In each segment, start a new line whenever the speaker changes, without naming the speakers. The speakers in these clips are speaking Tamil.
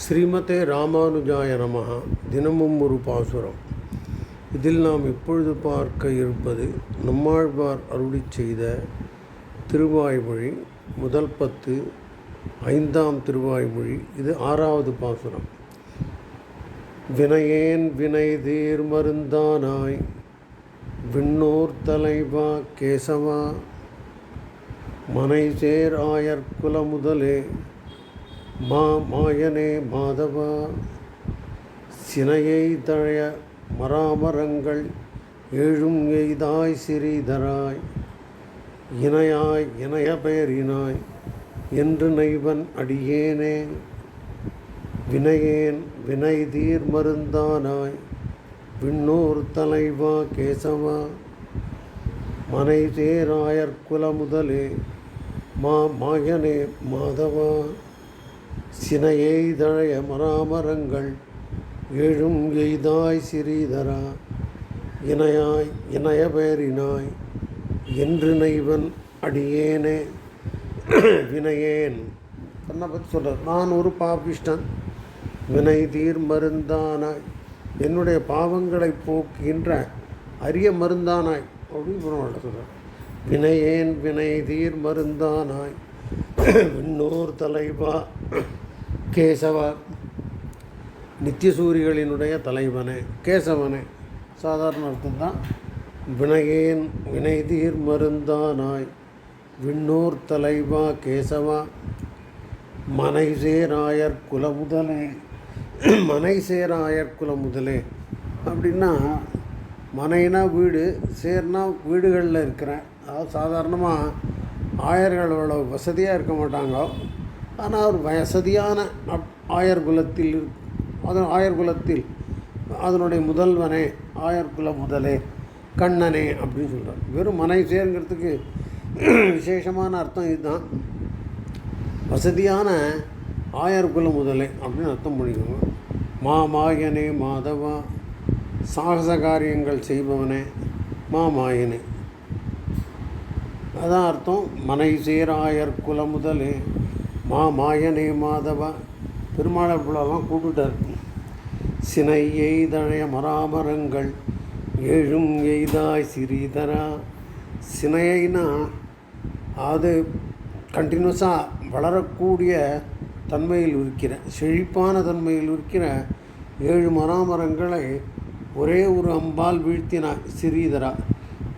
ஸ்ரீமதே ராமானுஜாய நமகா தினமும் ஒரு பாசுரம். இதில் நாம் இப்பொழுது பார்க்க இருப்பது நம்மாழ்வார் அருளிச் செய்த திருவாய்மொழி முதல் பத்து ஐந்தாம் திருவாய்மொழி. இது ஆறாவது பாசுரம். வினையேன் வினை தேர் மருந்தானாய் விண்ணோர் தலைவா கேசவா மனை சேர் ஆயர் குலமுதலே. மா மாயனே மாதவா சினையை தழைய மராமரங்கள் ஏழும் எய்தாய் சிறீதராய் இணையாய் இணைய பெயரினாய் என்று நைவன் அடியேனே வினையேன் வினை தீர் மருந்தானாய் விண்ணோர் தலைவா கேசவா மனை குல முதலே மா மாயனே மாதவா. சினையை தழைய மராமரங்கள் எழும் எய்தாய் சிறீதரா இணையாய் இணைய பெயரினாய் என்று நைவன் அடியேனே வினையேன். தன்னை பற்றி சொல்கிறார் நான் ஒரு பாபிஷ்டன் வினை தீர் மருந்தானாய் என்னுடைய பாவங்களை போக்குகின்ற அரிய மருந்தானாய் அப்படின்னு சொல்கிறார் வினையேன் வினை தீர் மருந்தானாய் விண்ணூர் தலைவா கேசவா. நித்தியசூரிகளினுடைய தலைவனே கேசவனே. சாதாரண அர்த்தம் தான் வினையேன் வினைதீர் மருந்தானாய். விண்ணூர் தலைவா கேசவா. மனை சேராயர் குலமுதலே. மனை சேராயர் குலமுதலே. அப்படின்னா மனைனா வீடு சேர்னா வீடுகளில் இருக்கிறேன். அதாவது சாதாரணமாக ஆயர்கள் அவ்வளோ வசதியாக இருக்க மாட்டாங்க. ஆனால் ஒரு வசதியான அப் ஆயர் குலத்தில் அதன் ஆயர் குலத்தில் அதனுடைய முதல்வனே ஆயர் குல முதலே கண்ணனே அப்படின்னு சொல்கிறார் வெறும் மனை சேர்ங்கிறதுக்கு விசேஷமான அர்த்தம் இதுதான். வசதியான ஆயர் குல முதலே அப்படின்னு அர்த்தம் பண்ணிக்கோங்க. மா மாயனே மாதவா சாகச காரியங்கள் செய்பவனே மா மாயனே அதான் அர்த்தம் மனை சீராயர் குல முதலே மா மாயனே மாதவா பெருமாள் அப்படிலாம் கூப்பிட்டார். சினை எய்தழைய மராமரங்கள் ஏழும் எய்தாய் சிறீதரா சினையினா அது கண்டினியூஸாக வளரக்கூடிய தன்மையில் இருக்கிற செழிப்பான தன்மையில் இருக்கிற ஏழு மராமரங்களை ஒரே ஒரு அம்பால் வீழ்த்தினார் சிறிதரா.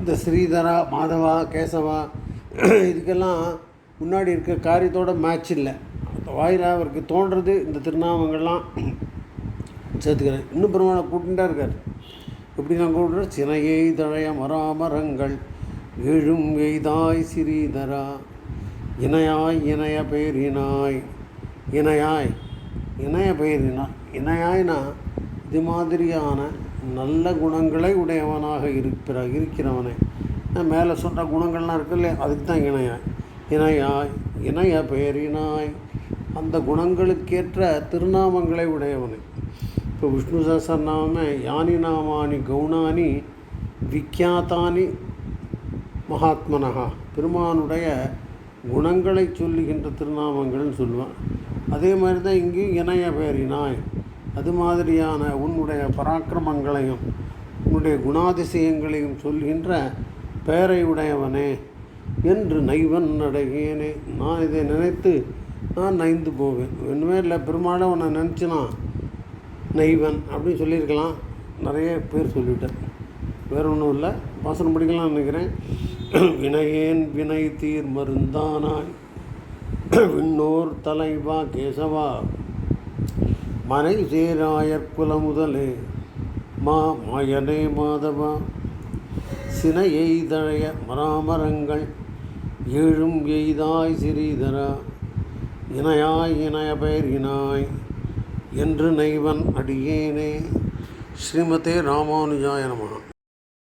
இந்த ஸ்ரீதரா மாதவா கேசவா இதுக்கெல்லாம் முன்னாடி இருக்க காரியத்தோட மேட்ச் இல்லை. வாயில் அவருக்கு தோன்றது இந்த திருநாமங்கள்லாம் சேர்த்துக்கிறேன் இன்னும் பெருமாளை கூட்டிகிட்டே இருக்கார். எப்படி நான் கூப்பிட்றேன் சினையை தழைய மராமரங்கள் எழும் எய்தாய் சிறீதரா இணையாய் இணைய பெயரினாய் இணையாய் இணைய பெயரினாய் இணையாய்னா இது மாதிரியான நல்ல குணங்களை உடையவனாக இருக்கிற இருக்கிறவனே. நான் மேலே சொல்கிற குணங்கள்லாம் இருக்குல்ல அதுக்கு தான் இணையாய் இணையாய் இணைய பெயரினாய். அந்த குணங்களுக்கேற்ற திருநாமங்களை உடையவனே. இப்போ விஷ்ணு நாமே யானி நாமானி கவுனானி விக்யாத்தானி மகாத்மனகா. பெருமானுடைய குணங்களை சொல்லுகின்ற திருநாமங்கள்னு சொல்லுவான். அதே மாதிரி தான் இங்கேயும் இணைய பெயரினாய். அது மாதிரியான உன்னுடைய பராக்கிரமங்களையும் உன்னுடைய குணாதிசயங்களையும் சொல்கின்ற பெயரை உடையவனே என்று நைவன் அடையேனே. நான் இதை நினைத்து நான் நைந்து போவேன். ஒன்றுமே இல்லை பெருமாளை உன்னை நினச்சினா நெய்வன் அப்படின்னு சொல்லியிருக்கலாம். நிறைய பேர் சொல்லிட்டேன் வேற ஒன்றும் இல்லை. வாசனம் படிக்கலாம்னு நினைக்கிறேன். வினையேன் வினை தீர் மருந்தானாய். விண்ணோர் தலைவா கேசவா. மனை சேராயற்குல குலமுதலே மா மாயனே மாதவா. சினை எய்தழைய மராமரங்கள் ஏழும் எய்தாய் சிறீதரா. இணையாய் இணைய பெயரினாய் என்று நைவன் அடியேனே. ஸ்ரீமதே ராமானுஜாய நமः